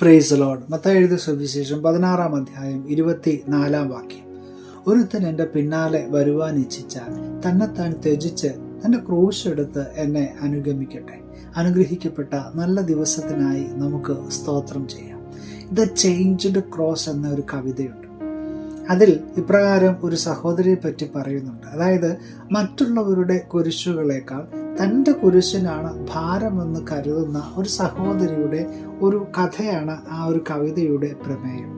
Price load മത്ത എഴുതിയ സുവിശേഷം പതിനാറാം അധ്യായം ഇരുപത്തി നാലാം വാക്യം. ഒരുത്തൻ എന്റെ പിന്നാലെ വരുവാൻ ഇച്ഛിച്ചാൽ തന്നെത്താൻ ത്യജിച്ച് തന്റെ ക്രൂശ് എടുത്ത് എന്നെ അനുഗമിക്കട്ടെ. അനുഗ്രഹിക്കപ്പെട്ട നല്ല ദിവസത്തിനായി നമുക്ക് സ്തോത്രം ചെയ്യാം. ദ ചേഞ്ച്ഡ് ക്രോസ് എന്ന ഒരു കവിതയുണ്ട്. അതിൽ ഇപ്രകാരം ഒരു സഹോദരിയെ പറ്റി പറയുന്നുണ്ട്. അതായത് മറ്റുള്ളവരുടെ കുരിശുകളേക്കാൾ തന്റെ കുരിശിനാണ് ഭാരമെന്ന് കരുതുന്ന ഒരു സഹോദരിയുടെ ഒരു കഥയാണ് ആ ഒരു കവിതയുടെ പ്രമേയം.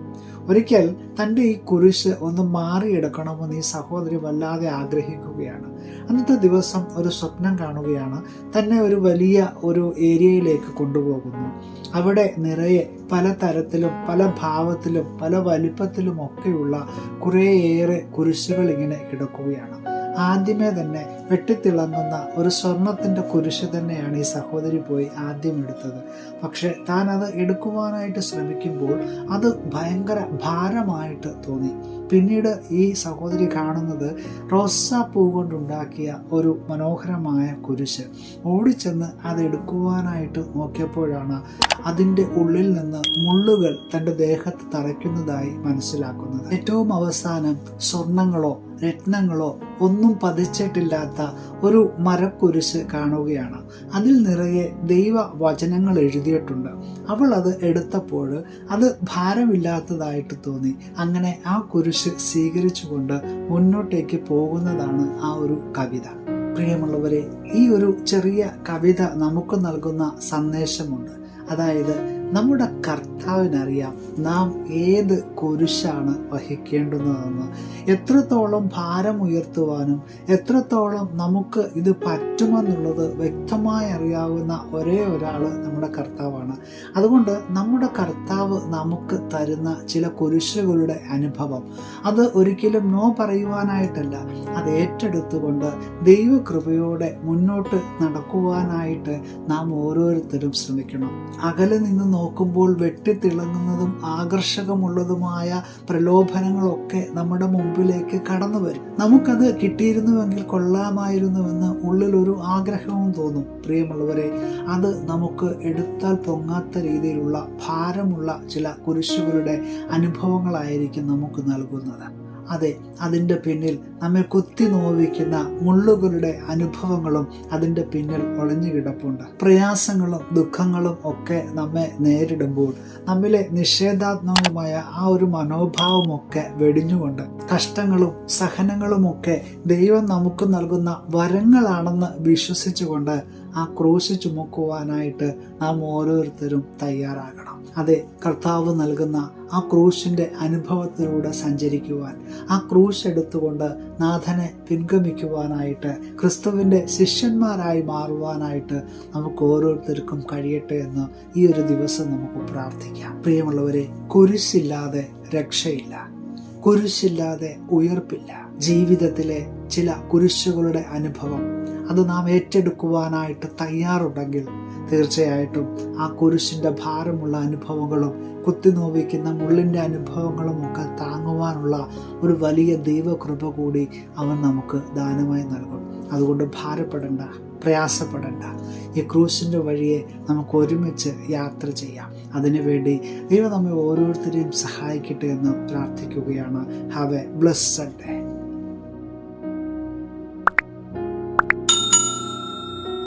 ഒരിക്കൽ തന്റെ ഈ കുരിശ് ഒന്ന് മാറിയെടുക്കണമെന്ന് ഈ സഹോദരി വല്ലാതെ ആഗ്രഹിക്കുകയാണ്. അന്നത്തെ ദിവസം ഒരു സ്വപ്നം കാണുകയാണ്. തന്നെ ഒരു വലിയ ഒരു ഏരിയയിലേക്ക് കൊണ്ടുപോകുന്നു. അവിടെ നിറയെ പല തരത്തിലും പല ഭാവത്തിലും പല വലിപ്പത്തിലും ഒക്കെയുള്ള കുറേയേറെ കുരിശുകൾ ഇങ്ങനെ കിടക്കുകയാണ്. ആദ്യമേ തന്നെ വെട്ടിത്തിളങ്ങുന്ന ഒരു സ്വർണത്തിന്റെ കുരിശ് തന്നെയാണ് ഈ സഹോദരി പോയി ആദ്യം എടുത്തത്. പക്ഷേ താൻ അത് എടുക്കുവാനായിട്ട് ശ്രമിക്കുമ്പോൾ അത് ഭയങ്കര ഭാരമായിട്ട് തോന്നി. പിന്നീട് ഈ സഹോദരി കാണുന്നത് റോസാപ്പൂ കൊണ്ടുണ്ടാക്കിയ ഒരു മനോഹരമായ കുരിശ്. ഓടിച്ചെന്ന് അത് എടുക്കുവാനായിട്ട് നോക്കിയപ്പോഴാണ് അതിന്റെ ഉള്ളിൽ നിന്ന് മുള്ളുകൾ തന്റെ ദേഹത്ത് തറയ്ക്കുന്നതായി മനസ്സിലാക്കുന്നത്. ഏറ്റവും അവസാനം സ്വർണങ്ങളോ രത്നങ്ങളോ ഒന്നും പതിച്ചിട്ടില്ലാത്ത ഒരു മരക്കുരിശ് കാണുകയാണ്. അതിൽ നിറയെ ദൈവ വചനങ്ങൾ എഴുതിയിട്ടുണ്ട്. അവൾ അത് എടുത്തപ്പോൾ അത് ഭാരമില്ലാത്തതായിട്ട് തോന്നി. അങ്ങനെ ആ കുരിശ് സ്വീകരിച്ചുകൊണ്ട് മുന്നോട്ടേക്ക് പോകുന്നതാണ് ആ ഒരു കവിത. പ്രിയമുള്ളവരെ ഈ ഒരു ചെറിയ കവിത നമുക്ക് നൽകുന്ന സന്ദേശമുണ്ട്. അതായത് നമ്മുടെ കർത്താവിനറിയാം നാം ഏത് കുരിശാണ് വഹിക്കേണ്ടുന്നതെന്ന്. എത്രത്തോളം ഭാരം ഉയർത്തുവാനും എത്രത്തോളം നമുക്ക് ഇത് പറ്റുമെന്നുള്ളത് വ്യക്തമായി അറിയാവുന്ന ഒരേ ഒരാൾ നമ്മുടെ കർത്താവാണ്. അതുകൊണ്ട് നമ്മുടെ കർത്താവ് നമുക്ക് തരുന്ന ചില കുരിശുകളുടെ അനുഭവം. അത് ഒരിക്കലും നോ പറയുവാനായിട്ടല്ല. അത് ഏറ്റെടുത്തുകൊണ്ട് ദൈവകൃപയോടെ മുന്നോട്ട് നടക്കുവാനായിട്ട് നാം ഓരോരുത്തരും ശ്രമിക്കണം. അകലെ നിന്ന് നോക്കുമ്പോൾ വെട്ടിത്തിളങ്ങുന്നതും ആകർഷകമുള്ളതുമായ പ്രലോഭനങ്ങളൊക്കെ നമ്മുടെ മുമ്പിലേക്ക് കടന്നു വരും. നമുക്കത് കിട്ടിയിരുന്നുവെങ്കിൽ കൊള്ളാമായിരുന്നുവെന്ന് ഉള്ളിലൊരു ആഗ്രഹവും തോന്നും. പ്രിയമുള്ളവരെ അത് നമുക്ക് എടുത്താൽ പൊങ്ങാത്ത രീതിയിലുള്ള ഭാരമുള്ള ചില കുരിശുകളുടെ അനുഭവങ്ങളായിരിക്കും നമുക്ക് നൽകുന്നത്. അതെ അതിന്റെ പിന്നിൽ നമ്മെ കുത്തി നോവിക്കുന്ന മുള്ളുകളുടെ അനുഭവങ്ങളും അതിന്റെ പിന്നിൽ ഒളിഞ്ഞു കിടപ്പുണ്ട്. പ്രയാസങ്ങളും ദുഃഖങ്ങളും ഒക്കെ നമ്മെ നേരിടുമ്പോൾ നമ്മിലെ നിഷേധാത്മകമായ ആ ഒരു മനോഭാവമൊക്കെ വെടിഞ്ഞുകൊണ്ട് കഷ്ടങ്ങളും സഹനങ്ങളുമൊക്കെ ദൈവം നമുക്ക് നൽകുന്ന വരങ്ങളാണെന്ന് വിശ്വസിച്ചുകൊണ്ട് ആ ക്രൂശ് ചുമക്കുവാനായിട്ട് നാം ഓരോരുത്തരും തയ്യാറാകണം. അതെ കർത്താവ് നൽകുന്ന ആ ക്രൂശിന്റെ അനുഭവത്തിലൂടെ സഞ്ചരിക്കുവാൻ ആ ക്രൂശ് എടുത്തുകൊണ്ട് നാഥനെ പിൻഗമിക്കുവാനായിട്ട് ക്രിസ്തുവിന്റെ ശിഷ്യന്മാരായി മാറുവാനായിട്ട് നമുക്ക് ഓരോരുത്തർക്കും കഴിയട്ടെ എന്ന് ഈ ഒരു ദിവസം നമുക്ക് പ്രാർത്ഥിക്കാം. പ്രിയമുള്ളവരെ കുരിശില്ലാതെ രക്ഷയില്ല. കുരിശില്ലാതെ ഉയർപ്പില്ല. ജീവിതത്തിലെ ചില കുരിശുകളുടെ അനുഭവം അത് നാം ഏറ്റെടുക്കുവാനായിട്ട് തയ്യാറുണ്ടെങ്കിൽ തീർച്ചയായിട്ടും ആ കുരിശിന്റെ ഭാരമുള്ള അനുഭവങ്ങളും കുത്തിനോവിക്കുന്ന മുള്ളിന്റെ അനുഭവങ്ങളും ഒക്കെ താങ്ങുവാനുള്ള ഒരു വലിയ ദൈവകൃപ കൂടി അവൻ നമുക്ക് ദാനമായി നൽകും. അതുകൊണ്ട് ഭാരപ്പെടേണ്ട പ്രയാസപ്പെടേണ്ട. ഈ ക്രൂസിന്റെ വഴിയെ നമുക്ക് ഒരുമിച്ച് യാത്ര ചെയ്യാം. അതിനുവേണ്ടി ദൈവം നമ്മെ ഓരോരുത്തരെയും സഹായിക്കട്ടെ എന്ന് പ്രാർത്ഥിക്കുകയാണ്. Have A blessed day